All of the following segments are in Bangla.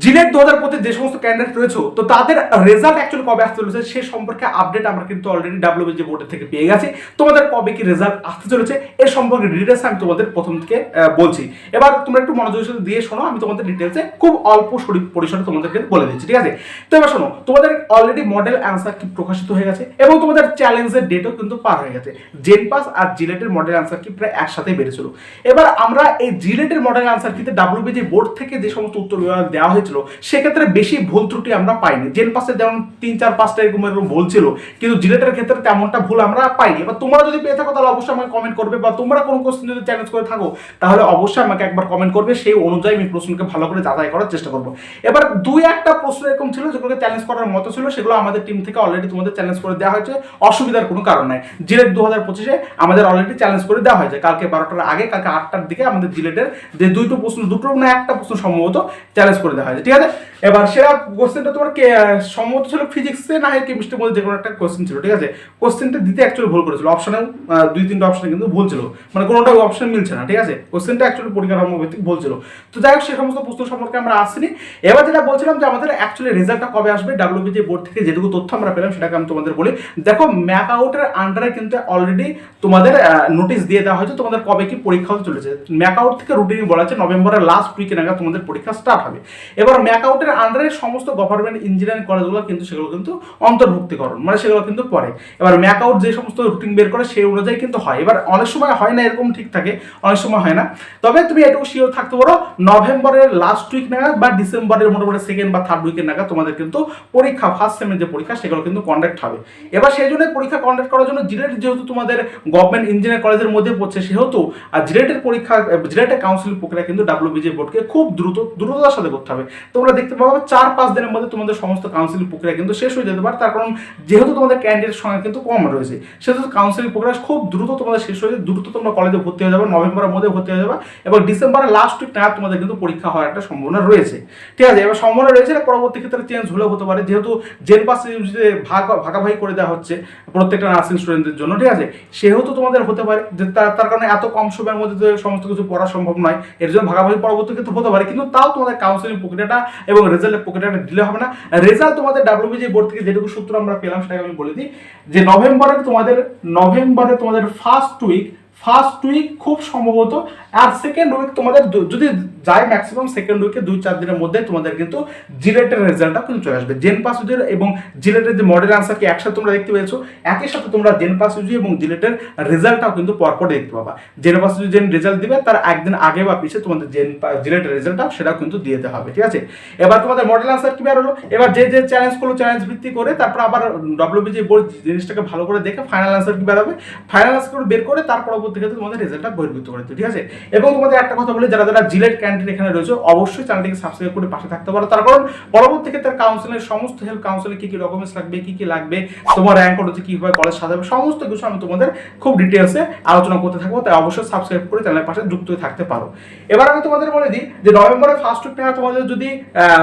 জিলেট দু হাজার পঁচিশ যে সমস্ত ক্যান্ডিডেট রয়েছে, তো তাদের রেজাল্ট অ্যাকচুয়ালি কবে আসতে চলেছে সে সম্পর্কে আপডেট আমরা কিন্তু অলরেডি ডাব্লিউবিজি বোর্ডের থেকে পেয়ে গেছি। তোমাদের কবে কি রেজাল্ট আসতে চলেছে এর সম্পর্কে ডিটেলস আমি তোমাদের প্রথম থেকে বলছি। এবার তোমরা একটু মনোযোগ সাথে দিয়ে শোনো, আমি তোমাদের ডিটেলসে খুব অল্প সরি- পরিসরে তোমাদেরকে বলে দিচ্ছি, ঠিক আছে? তো এবার শোনো, তোমাদের অলরেডি মডেল অ্যান্সার কি প্রকাশিত হয়ে গেছে, এবং তোমাদের চ্যালেঞ্জের ডেটও কিন্তু পার হয়ে গেছে। জেন পাস আর জিলেটের মডেল অ্যান্সার কি প্রায় একসাথে বেড়েছিল। এবার আমরা এই জিলেটের মডেল অ্যান্সার কিতে ডাব্লিউবিজি বোর্ড থেকে যে সমস্ত উত্তর দেওয়া হয়েছিল, সেক্ষেত্রে বেশি ভুল ত্রুটি আমরা পাইনি। জেন পাসে যেমন তিন, চার, পাঁচটা এরকম এরকম ভুল ছিল, কিন্তু জিলেটের ক্ষেত্রে তেমনটা ভুল আমরা পাইনি। এবার তোমরা যদি পেয়ে থাকো, তাহলে অবশ্যই আমাকে কমেন্ট করবে, বা তোমরা কোনো কোশ্চেন যদি চ্যালেঞ্জ করে থাকো, তাহলে অবশ্যই আমাকে একবার কমেন্ট করবে, সেই অনুযায়ী আমি প্রশ্নকে ভালো করে যাচাই করার চেষ্টা করব। এবার দুই, একটা প্রশ্ন এরকম ছিল, যেগুলোকে চ্যালেঞ্জ করার মতো ছিল, সেগুলো আমাদের টিম থেকে অলরেডি তোমাদের চ্যালেঞ্জ করে দেওয়া হয়েছে। অসুবিধার কোনো কারণ নাই। জিলেট দু হাজার পঁচিশে আমাদের অলরেডি চ্যালেঞ্জ করে দেওয়া হয়েছে। কালকে বারোটার আগে, কালকে আটটার দিকে আমাদের জিলেটের যে দুইটো প্রশ্ন, দুটো না একটা প্রশ্ন সম্ভবত চ্যালেঞ্জ করে দেওয়া হয়েছে ঠিক আছে? এবার সেরা কোশ্চেনটা তোমার কে সম্ভবত ছিল ফিজিক্সে না হয় কেমিস্ট্রির মধ্যে যে কোনো একটা কোশ্চেন ছিল, ঠিক আছে? কোশ্চেনটা দিতে অ্যাকচুয়ালি ভুল করেছিল। অপশনেও দুই তিনটা অপশনে কিন্তু ভুল ছিল। মানে কোনোটা অপশন মিলছে না, ঠিক আছে? কোশ্চেনটা অ্যাকচুয়ালি পরিকাঠামো ভিত্তিক ভুল ছিল। তো যাই হোক, সে সমস্ত প্রশ্ন সম্পর্কে আমরা আসিনি। এবার যেটা বলছিলাম যে আমাদের অ্যাকচুয়ালি রেজাল্টটা কবে আসবে ডাব্লিউবিজি বোর্ড থেকে যেটুকু তথ্য আমরা পেলাম, সেটাকে আমি তোমাদের বলি। দেখো ম্যাক আউটের আন্ডারে কিন্তু অলরেডি তোমাদের নোটিশ দিয়ে দেওয়া হয়েছে, তোমাদের কবে কি পরীক্ষা চলেছে। ম্যাক আউট থেকে রুটিন বলা আছে নভেম্বরের লাস্ট উইকে নাগাদ তোমাদের পরীক্ষা স্টার্ট হবে। এবার ম্যাক আউটের আন্ডারে সমস্ত গভর্নমেন্ট ইঞ্জিনিয়ারিং কলেজগুলো কিন্তু সেগুলো কিন্তু অন্তর্ভুক্তিকরণ মানে সেগুলো কিন্তু পড়ে এবার ম্যাক আউট যে সমস্ত রুটিন বের করে সেই অনুযায়ী কিন্তু হয়। এবার অনেক সময় হয় না, এরকম ঠিক থাকে, অনেক সময় হয় না। তবে তুমি এটুকু শিওর থাকতে পারো, নভেম্বরের লাস্ট উইক নাগাদ বা ডিসেম্বরের মোটামুটি সেকেন্ড বা থার্ড উইকের নাগাদ তোমাদের কিন্তু পরীক্ষা ফার্স্ট সেমের যে পরীক্ষা, সেগুলো কিন্তু কন্ডাক্ট হবে। এবার সেই জন্য পরীক্ষা কন্ডাক্ট করার জন্য জিরেট যেহেতু তোমাদের গভর্নমেন্ট ইঞ্জিনিয়ার কলেজের মধ্যে পড়ছে সেহেতু, আর জিরেটের পরীক্ষা জিলেটের কাউন্সিল প্রক্রিয়া কিন্তু ডাব্লিউবিজি বোর্ডকে খুব দ্রুত, দ্রুততার সাথে করতে হবে। তোমরা দেখতে পাবে চার পাঁচ দিনের মধ্যে তোমাদের সমস্ত কাউন্সিল প্রক্রিয়া কিন্তু শেষ হয়ে যেতে পারে। তার কারণ যেহেতু তোমাদের ক্যান্ডিডেট সংখ্যা কিন্তু কম রয়েছে, সেহেতু কাউন্সিলিং প্রক্রিয়া খুব দ্রুত তোমাদের শেষ হয়ে দ্রুত তোমরা কলেজে ভর্তি হয়ে যাবে, নভেম্বরের মধ্যে ভর্তি হয়ে যাবে এবং ডিসেম্বরের লাস্ট উইক নাগাদ তোমাদের কিন্তু পরীক্ষা হওয়ার একটা সম্ভাবনা রয়েছে। ঠিক আছে, এবার সম্ভাবনা রয়েছে পরবর্তী ক্ষেত্রে চেঞ্জ হলেও হতে পারে, যেহেতু জেন পাস যে ভাগ ভাগাভাগি করে দেওয়া হচ্ছে প্রত্যেকটা নার্সিং স্টুডেন্টদের জন্য, ঠিক আছে? সেহেতু তোমাদের হতে পারে, যে তার কারণে এত কম সময়ের মধ্যে সমস্ত কিছু পড়া সম্ভব নয়, এর জন্য ভাগাভাগি পরবর্তী ক্ষেত্রে হতে পারে, কিন্তু তাও তোমাদের কাউন্সিলিং প্রক্রিয়াটা এবং রেজাল্টের প্রক্রিয়াটা দিলে হবে না। রেজাল্ট তোমাদের ডাব্লিউবিজি বোর্ড থেকে যেটুকু সূত্র আমরা পেলাম সেটাকে আমি বলে দিই যে নভেম্বরের তোমাদের নভেম্বরে তোমাদের ফার্স্ট উইক ফার্স্ট উইক খুব সম্ভবত আর সেকেন্ড উইক তোমাদের যদি যায় ম্যাক্সিমাম সেকেন্ড উইকে দুই চার দিনের মধ্যে তোমাদের কিন্তু জিলেটের রেজাল্টটা কিন্তু চলে আসবে। জেন পাস ইউজির এবং জিলেটের যে মডেল আনসার কি একসাথে তোমরা দেখতে পেয়েছ, একই সাথে তোমরা জেন পাস ইউজি এবং জিলেটের রেজাল্টটাও কিন্তু পরপর দেখতে পাবা। জেন পাস ইউজি যেন রেজাল্ট দিবে, তার একদিন আগে বা পিছিয়ে তোমাদের জেন জিলেটের রেজাল্টটাও সেটাও কিন্তু দিয়ে দেওয়া হবে, ঠিক আছে? এবার তোমাদের মডেল আনসার কি বের হলো? এবার যে যে চ্যালেঞ্জ করল চ্যালেঞ্জ ভিত্তি করে তারপর আবার ডব্লিউবিজি বোর্ড জিনিসটাকে ভালো করে দেখে ফাইনাল আনসার কি বের হবে? ফাইনাল আনসার বের করে তার পরবর্তী ক্ষেত্রে তোমাদের রেজাল্টটা বহির্ভূত করে ঠিক আছে? এবং তোমাদের একটা কথা বলি, যারা যারা জিলেট ক্যান্টিন এখানে রয়েছে, অবশ্যই চ্যানেলটিকে সাবস্ক্রাইব করে পাশে থাকতে পারো। তার কারণ, পরবর্তী ক্ষেত্রে কাউন্সিলের সমস্ত হেল্প কাউন্সিলে কি কি ডকুমেন্টস লাগবে, কি কি লাগবে, তোমার র্যাঙ্ক হচ্ছে, কীভাবে কলেজ সাজাবে, সমস্ত কিছু আমি তোমাদের খুব ডিটেলসে আলোচনা করতে থাকব। তাই অবশ্যই সাবস্ক্রাইব করে চ্যানেলের পাশে যুক্ত হয়ে থাকতে পারো। এবার আমি তোমাদের বলে দিই যে নভেম্বরের ফার্স্ট উইক নাগাদ তোমাদের যদি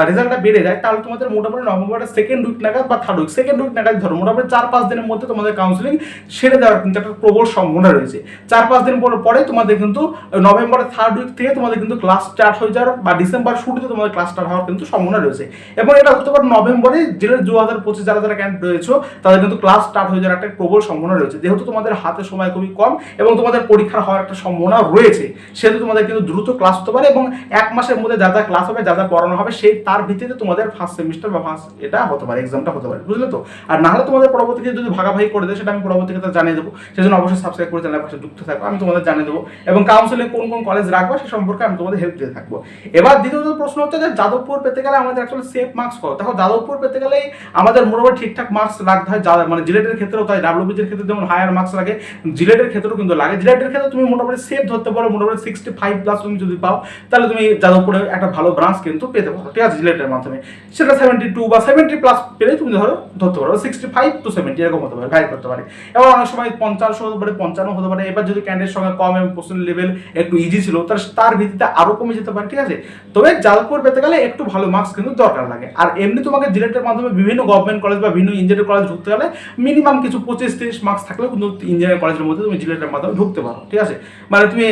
রেজাল্টটা বেড়ে যায়, তাহলে তোমাদের মোটামুটি নভেম্বরের সেকেন্ড উইক নাগাদ বা থার্ড উইক সেকেন্ড উইক নাগাদ ধরো, মোটামুটি চার পাঁচ দিনের মধ্যে তোমাদের কাউন্সিলিং সেরে দেওয়ার কিন্তু একটা প্রবল সম্ভাবনা রয়েছে। চার পাঁচ দিন পর পরে তোমাদের কিন্তু নভেম্বরের থার্ড উইক থেকে তোমাদের কিন্তু ক্লাস স্টার্ট হয়ে যাওয়ার বা ডিসেম্বর শুরুতে তোমাদের ক্লাস স্টার্ট হওয়ার কিন্তু সম্ভাবনা রয়েছে। এবং এটা হতে পারে নভেম্বরে জেলের দু হাজার পঁচিশ যারা যারা ক্যান্ডিডেট রয়েছে, তাদের কিন্তু ক্লাস স্টার্ট হয়ে যাওয়ার একটা প্রবল সম্ভাবনা রয়েছে। যেহেতু তোমাদের হাতে সময় খুবই কম এবং তোমাদের পরীক্ষা হওয়ার একটা সম্ভাবনা রয়েছে, সেহেতু তোমাদের কিন্তু দ্রুত ক্লাস হতে পারে এবং এক মাসের মধ্যে যা যা ক্লাস হবে, যা যা পড়ানো হবে, সেই তার ভিত্তিতে তোমাদের ফার্স্ট সেমিস্টার বা ফার্স্ট এটা হতে পারে এক্সামটা হতে পারে। বুঝলে তো? আর না হলে তোমাদের পরবর্তীতে যদি ভাগাভাগি করে দেয়, সেটা আমি পরবর্তী ক্ষেত্রে জানিয়ে দেবো। সেজন্য অবশ্যই সাবস্ক্রাইব করে চ্যানেলের পাশে যুক্ত থাকব। আমি তোমাদের জানিয়ে দেবো এবং কাউন্সিলে কোন কোন কলেজ রাখব সে সম্পর্কে আমি তোমাদের হেল্প দিয়ে থাকব। এবার দ্বিতীয়ত প্রশ্ন হচ্ছে যে যাদবপুর পেতে গেলে আমাদের অ্যাকচুয়ালি সেফ মার্কস কত? দেখো, যাদবপুর পেতে গেলেই আমাদের মোটামুটি ঠিকঠাক মার্কস রাখতে হয় মানে জিলেটের ক্ষেত্রেও তাই ডাব্লিউবিজির ক্ষেত্রে যেমন হায়ার মার্কস লাগে জিলেটের ক্ষেত্রেও কিন্তু লাগে। জিলেটের ক্ষেত্রে তুমি মোটামুটি সেফ ধরতে পারো, মোটামুটি সিক্সটি ফাইভ প্লাস তুমি যদি পাও, তাহলে তুমি যাদবপুরে একটা ভালো ব্রাঞ্চ কিন্তু পেতে পারো। ঠিক আছে জিলেটের মাধ্যমে। সেটা সেভেন্টি টু বা সেভেন্টি প্লাস পেলে তুমি ধরো, ধরতে পারো। সিক্সটি ফাইভ টু সেভেন্টি এরকম হতে পারে ভ্যারি করতে পারে। এবার অনেক সময় পঞ্চাশ হতে পারে, পঞ্চান্ন হতে পারে, এবার যদি ক্যান্ডিডেট সঙ্গে কম এবং কোশ্চেন লেভেল একটু ইজি ছিল তার তার ভিত্তিতে আরও কমে যেতে পারে, ঠিক আছে? তবে জালপুর পেতে গেলে একটু ভালো মার্কস কিন্তু দরকার লাগে। আর এমনি তোমাকে জিলেটের মাধ্যমে বিভিন্ন গভর্নমেন্ট কলেজ বা বিভিন্ন ইঞ্জিনিয়ারিং কলেজ ঢুকতে গেলে মিনিমাম কিছু পঁচিশ, তিরিশ মার্কস থাকলেও কিন্তু ইঞ্জিনিয়ারিং কলেজের মধ্যে তুমি জিলেটের মাধ্যমে ঢুকতে পারো, ঠিক আছে? মানে তুমি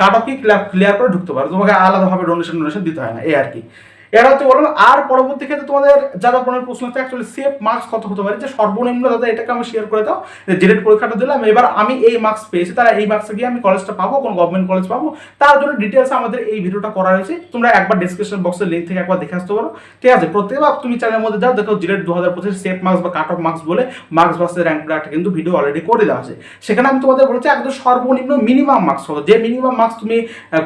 কাট অফ কি ক্লিয়ার করে ঢুকতে পারো। তোমাকে আলাদাভাবে ডোনেশন ডোনেশন দিতে হয় না, এই আর কি। এটা হচ্ছে বললাম আর পরবর্তী ক্ষেত্রে তোমাদের যারা কোনো প্রশ্ন হচ্ছে অ্যাকচুয়ালি সেফ মার্কস কত হতে পারে? যে সর্বনিম্ন দাদা এটাকে আমি শেয়ার করে দাও, যে জেনেট পরীক্ষাটা দিলাম, এবার আমি এই মার্কস পেয়েছি, তারা এই মার্কসে গিয়ে আমি কলেজটা পাবো, কোন গভর্নমেন্ট কলেজ পাবো। তার জন্য ডিটেলস আমাদের এই ভিডিওটা করা হয়েছে। তোমরা একবার ডিসক্রিপশন বক্সের লিঙ্ক থেকে একবার দেখে আসতে পারো। ঠিক আছে প্রত্যেকবার তুমি চ্যানেলের মধ্যে যাও, দেখো জিলেট দু হাজার পঁচিশ সেফ মার্কস বা কাট অফ মার্কস বলে মার্কস বাসের র্যাঙ্ক একটা কিন্তু ভিডিও অলরেডি করে দেওয়া আছে। সেখানে আমি তোমাদের বলেছি, একদম সর্বনিম্ন মিনিমাম মার্কস হলো। যে মিনিমাম মার্কস তুমি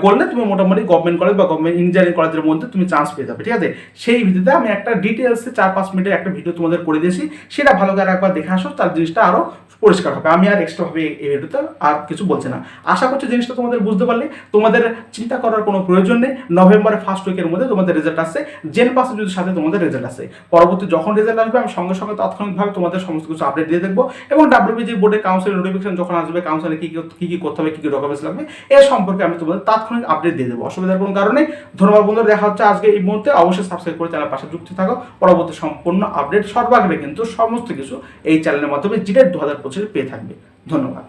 করলে, তুমি মোটামুটি গভর্নমেন্ট কলেজ বা গভর্নমেন্ট ইঞ্জিনিয়ারিং কলেজের মধ্যে তুমি চান্স পেয়ে যাবে ঠিক আছে? সেই ভিডিওতে আমি একটা ডিটেলসে চার পাঁচ মিনিটের একটা ভিডিও তোমাদের করে দিয়েছি। সেটা ভালো করে একবার দেখে আসো, তার জিনিসটা আরও পরিষ্কার হবে। আমি আর এক্সট্রা ভাবে এই ভিডিওতে আর কিছু বলছি না। আশা করছি জিনিসটা তোমাদের বুঝতে পারলে। তোমাদের চিন্তা করার কোনো প্রয়োজন নেই। নভেম্বরের ফার্স্ট উইকের মধ্যে তোমাদের রেজাল্ট আসছে। জেন পাসে যদি সাথে তোমাদের রেজাল্ট আসে পরবর্তী যখন রেজাল্ট আসবে, আমি সঙ্গে সঙ্গে তাৎক্ষণিকভাবে তোমাদের সমস্ত কিছু আপডেট দিয়ে দেখব এবং ডাব্লিউবিজি বোর্ডের কাউন্সিল নোটিফিকেশন যখন আসবে কাউন্সিলে কি কি- কি কি করতে হবে, কি কি ডকুমেন্টস লাগবে, এ সম্পর্কে আমি তোমাদের তাৎক্ষণিক আপডেট দিয়ে দেবো। অসুবিধার কোনো কারণে ধন্যবাদ বন্ধুরা, দেখা হচ্ছে আজকে এই মুহূর্তে অবশ্যই সাবস্ক্রাইব করে চ্যানেল পাশে যুক্ত থাকো। পরবর্তী সম্পূর্ণ আপডেট সর্বাগ্রে কিন্তু সমস্ত কিছু এই চ্যানেলের মাধ্যমে জিডেট দু হাজার পঁচিশে পেয়ে থাকবে। ধন্যবাদ।